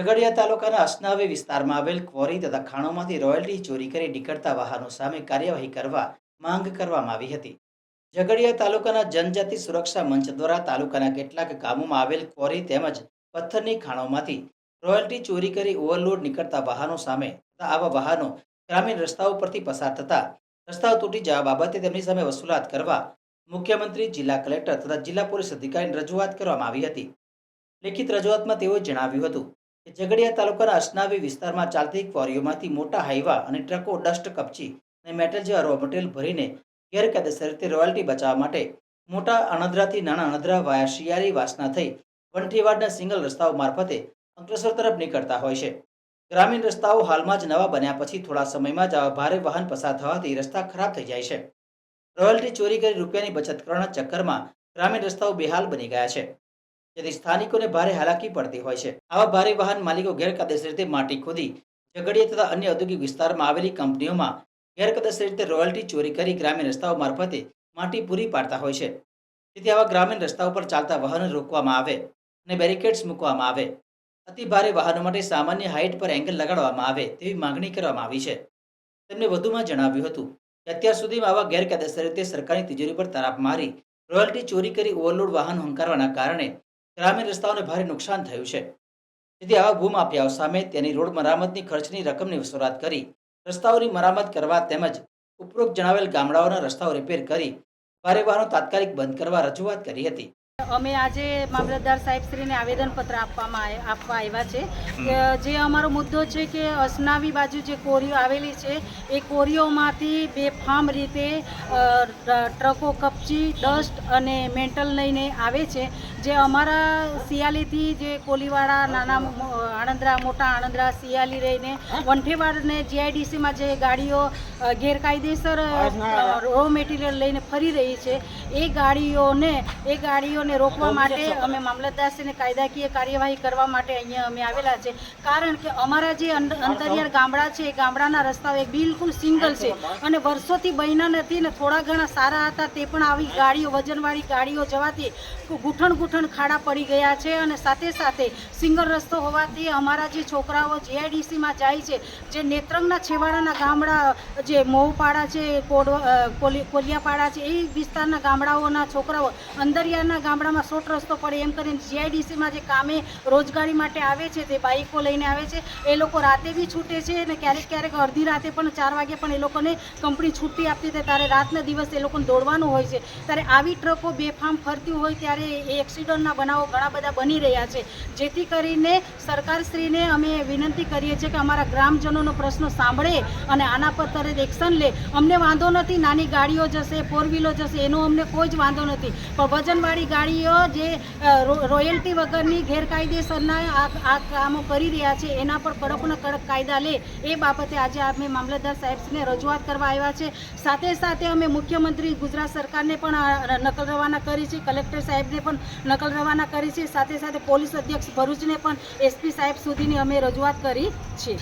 ઝઘડિયા તાલુકાના અસનાવી વિસ્તારમાં આવેલ ક્વોરી તથા ખાણોમાંથી રોયલ્ટી ચોરી કરી નીકળતા વાહનો સામે કાર્યવાહી કરવા માંગ કરવામાં આવી હતી. ઝઘડિયા તાલુકાના જનજાતિ સુરક્ષા મંચ દ્વારા તાલુકાના કેટલાક ગામોમાં આવેલ ક્વોરી તેમજ પથ્થરની ખાણોમાંથી રોયલ્ટી ચોરી કરી ઓવરલોડ નીકળતા વાહનો સામે તથા આવા વાહનો ગ્રામીણ રસ્તાઓ પરથી પસાર થતા રસ્તાઓ તૂટી જવા બાબતે તેમની સામે વસૂલાત કરવા મુખ્યમંત્રી, જિલ્લા કલેક્ટર તથા જિલ્લા પોલીસ અધિકારીને રજૂઆત કરવામાં આવી હતી. લેખિત રજૂઆતમાં તેઓએ જણાવ્યું હતું ઝઘડિયા તાલુકાના અસનાવી વિસ્તારમાં ચાલતી ક્વોરીઓમાંથી મોટા હાઈવા અને ટ્રકો ડસ્ટ કપચી અને મેટલ જેવા રો મટીરિયલ ભરીને ગેરકાયદેસર રીતે રોયલ્ટી બચાવવા માટે મોટા અણદરાથી નાના અણદરા વાયા શિયાળી વાસના થઈ વંઠીવાડના સિંગલ રસ્તાઓ મારફતે અંકલેશ્વર તરફ નીકળતા હોય છે. ગ્રામીણ રસ્તાઓ હાલમાં જ નવા બન્યા પછી થોડા સમયમાં જ આવા ભારે વાહન પસાર થવાથી રસ્તા ખરાબ થઈ જાય છે. રોયલ્ટી ચોરી કરી રૂપિયાની બચત કરવાના ચક્કરમાં ગ્રામીણ રસ્તાઓ બેહાલ બની ગયા છે. જેથી સ્થાનિકોને ભારે હાલાકી પડતી હોય છે. આવા ભારે વાહન માલિકો ગેરકાયદેસર રીતે માટી ખોદી, ઝઘડિયા તથા અન્ય ઔદ્યોગિક વિસ્તારમાં આવેલી કંપનીઓમાં ગેરકાયદેસર રીતે રોયલ્ટી ચોરી કરી ગ્રામીણ રસ્તાઓ મારફતે માટી પૂરી પાડતા હોય છે. તેથી આવા ગ્રામીણ રસ્તાઓ પર ચાલતા વાહનો રોકવામાં આવે અને બેરિકેડ્સ મૂકવામાં આવે. અતિ ભારે વાહનો માટે સામાન્ય હાઇટ પર એંગલ લગાડવામાં આવે તેવી માંગણી કરવામાં આવી છે. તેમણે વધુમાં જણાવ્યું હતું કે અત્યાર સુધીમાં આવા ગેરકાયદેસર રીતે સરકારની તિજોરી પર તરાપ મારી રોયલ્ટી ચોરી કરી ઓવરલોડ વાહન હંકારવાના કારણે ગ્રામીણ રસ્તાઓને ભારે નુકસાન થયું છે. જેથી આવા ભૂમાફિયાઓ સામે તેની રોડ મરામતની ખર્ચની રકમની વસૂલાત કરી, રસ્તાઓની મરામત કરવા તેમજ ઉપરોક્ત જણાવેલ ગામડાઓના રસ્તાઓ રિપેર કરી, ભારે વાહનો તાત્કાલિક બંધ કરવા રજૂઆત કરી હતી. અમે આજે મામલતદાર સાહેબશ્રીને આવેદનપત્ર આપવામાં આપવા આવ્યા છે જે અમારો મુદ્દો છે કે અસનાવી બાજુ જે કોરીઓ આવેલી છે એ કોરીઓમાંથી બેફામ રીતે ટ્રકો કપચી ડસ્ટ અને મેન્ટલ લઈને આવે છે જે અમારા સિયાલીથી જે કોલીવાડા નાના આણંદરા મોટા આણંદરા સિયાલી રહીને વંઠેવાડને જીઆઈડીસીમાં જે ગાડીઓ ગેરકાયદેસર રો મટીરિયલ લઈને ફરી રહી છે એ ગાડીઓને એ ગાડીઓને રોકવા માટે અમે મામલતદારશ્રીને કાયદાકીય કાર્યવાહી કરવા માટે અહીંયા અમે આવેલા છે. કારણ કે અમારા જે અંતરિયાળ ગામડા છે એ ગામડાના રસ્તાઓ એ બિલકુલ સિંગલ છે. અને વર્ષોથી બન્યા નથી ને થોડા ઘણા સારા હતા તે પણ આવી ગાડીઓ વજનવાળી ગાડીઓ જવાથી ગૂંઠણ ગૂંઠણ ખાડા પડી ગયા છે અને સાથે સાથે સિંગલ રસ્તો હોવાથી અમારા જે છોકરાઓ જીઆઈડીસીમાં જાય છે જે નેત્રંગના છેવાડાના ગામડા જે મોહપાડા છે કોડ કોલિયાપાડા છે એ વિસ્તારના ગામડાઓના છોકરાઓ અંદરિયાના ગામડામાં શોર્ટ રસ્તો પડે, એમ કરીને જીઆઈડીસીમાં જે કામે રોજગારી માટે આવે છે તે બાઇકો લઈને આવે છે, એ લોકો રાતે બી છૂટે છે અને ક્યારેક ક્યારેક અડધી રાતે પણ ચાર વાગે પણ એ લોકોને કંપની છૂટી આપતી હતી ત્યારે રાતના દિવસે એ લોકોને દોડવાનું હોય છે. ત્યારે આવી ટ્રકો બેફામ ફરતી હોય ત્યારે એ એક્સિડન્ટના બનાવો ઘણા બધા બની રહ્યા છે. જેથી કરીને સરકારશ્રીને અમે વિનંતી કરીએ છીએ કે અમારા ગ્રામજનોનો પ્રશ્ન સાંભળે અને આના પર તરત એક્શન લે. અમને વાંધો નથી, નાની ગાડીઓ જશે ફોર વ્હીલો જશે, એનો અમને કોઈ જ વાંધો નથી. પણ વજનવાળી ગાડીઓ જે રોયલ્ટી વગરની ગેરકાયદેસરના આ કામો કરી રહ્યા છે, એના પર કડકના કડક કાયદા લે, એ બાબતે આજે અમે મામલતદાર સાહેબને રજૂઆત કરવા આવ્યા છે. સાથે સાથે અમે મુખ્યમંત્રી ગુજરાત સરકારને પણ નકલ રવાના કરી છે, કલેક્ટર સાહેબને પણ નકલ રવાના કરી છે. સાથે સાથે પોલીસ અધ્યક્ષ ભરૂચને પણ એસપી સાહેબ સુધીની અમે રજૂઆત કરી છે.